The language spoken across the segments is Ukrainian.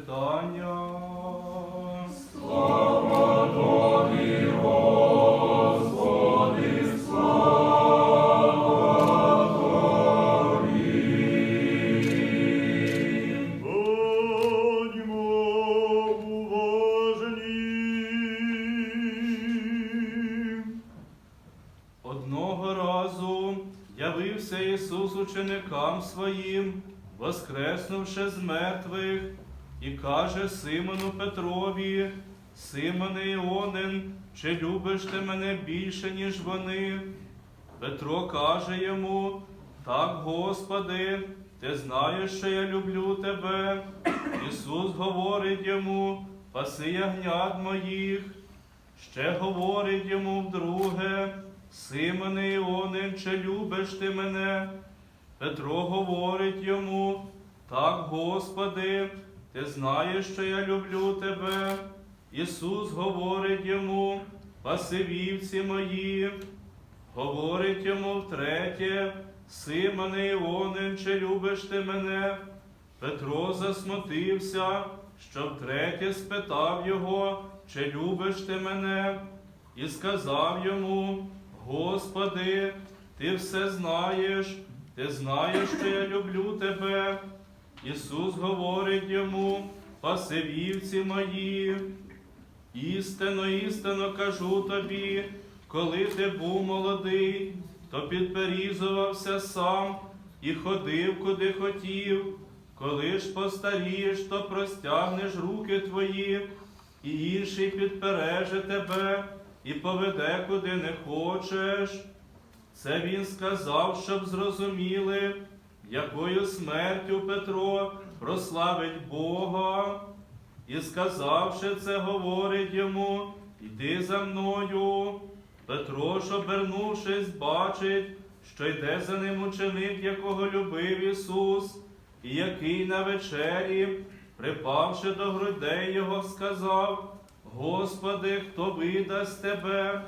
читання. Будьмо уважні. Одного разу явився Ісус ученикам своїм, воскреснувши з мертвих, і каже Симону Петрові, Симоне Іонин, чи любиш ти мене більше, ніж вони? Петро каже йому, так, Господи, ти знаєш, що я люблю тебе. Ісус говорить йому, паси ягнят моїх. Ще говорить йому вдруге, Симоне Іонин, чи любиш ти мене? Петро говорить йому, так, Господи, ти знаєш, що я люблю тебе. Ісус говорить йому, паси вівці мої. Говорить йому втретє, Симоне Іонин, чи любиш ти мене? Петро засмутився, що втретє спитав його, чи любиш ти мене, і сказав йому, Господи, ти все знаєш, ти знаєш, що я люблю тебе. Ісус говорить йому, паси вівці мої. Істинно, істинно кажу тобі, коли ти був молодий, то підперізувався сам і ходив, куди хотів. Коли ж постарієш, то простягнеш руки твої, і інший підпереже тебе і поведе, куди не хочеш. Це він сказав, щоб зрозуміли, якою смертю Петро прославить Бога. І сказавши це, говорить йому, йди за мною. Петро ж, обернувшись, бачить, що йде за ним ученик, якого любив Ісус, і який на вечері, припавши до грудей його, сказав: Господи, хто видасть тебе?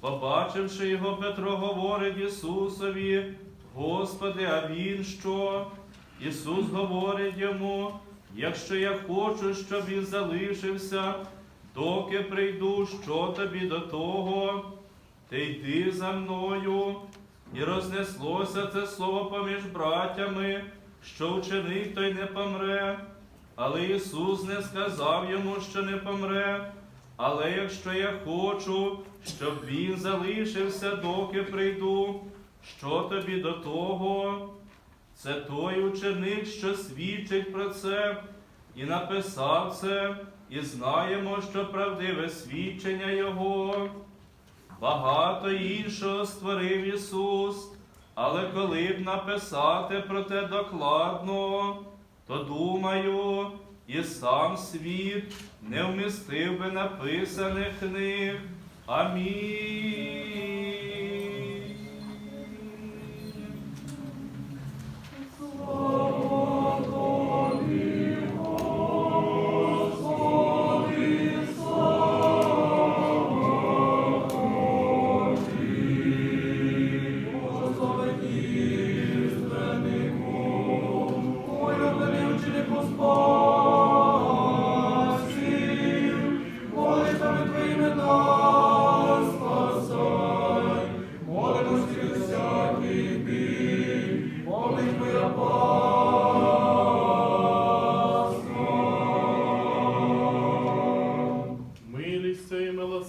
Побачивши його, Петро говорить Ісусові, Господи, а Він що? Ісус говорить йому, якщо я хочу, щоб він залишився, доки прийду, що тобі до того, ти йди за мною. І рознеслося це слово поміж братями, що вченик той не помре. Але Ісус не сказав йому, що не помре. Але якщо я хочу, щоб він залишився, доки прийду, що тобі до того? Це той ученик, що свідчить про це, і написав це, і знаємо, що правдиве свідчення Його. Багато іншого створив Ісус, але коли б написати про те докладно, то думаю, і сам світ не вмістив би написаних книг. Амінь.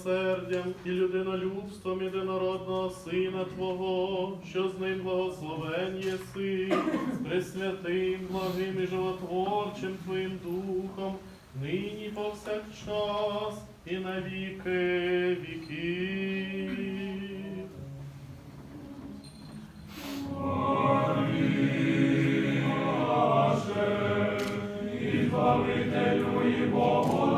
Милосердям і людинолюбством єдинородного Сина Твого, що з ним благословен єси, пресвятим, благим і животворчим Твоїм Духом, нині повсякчас і на віки віків. Святі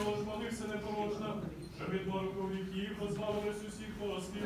його ж молися що від мороку віків позбавились усіх постів.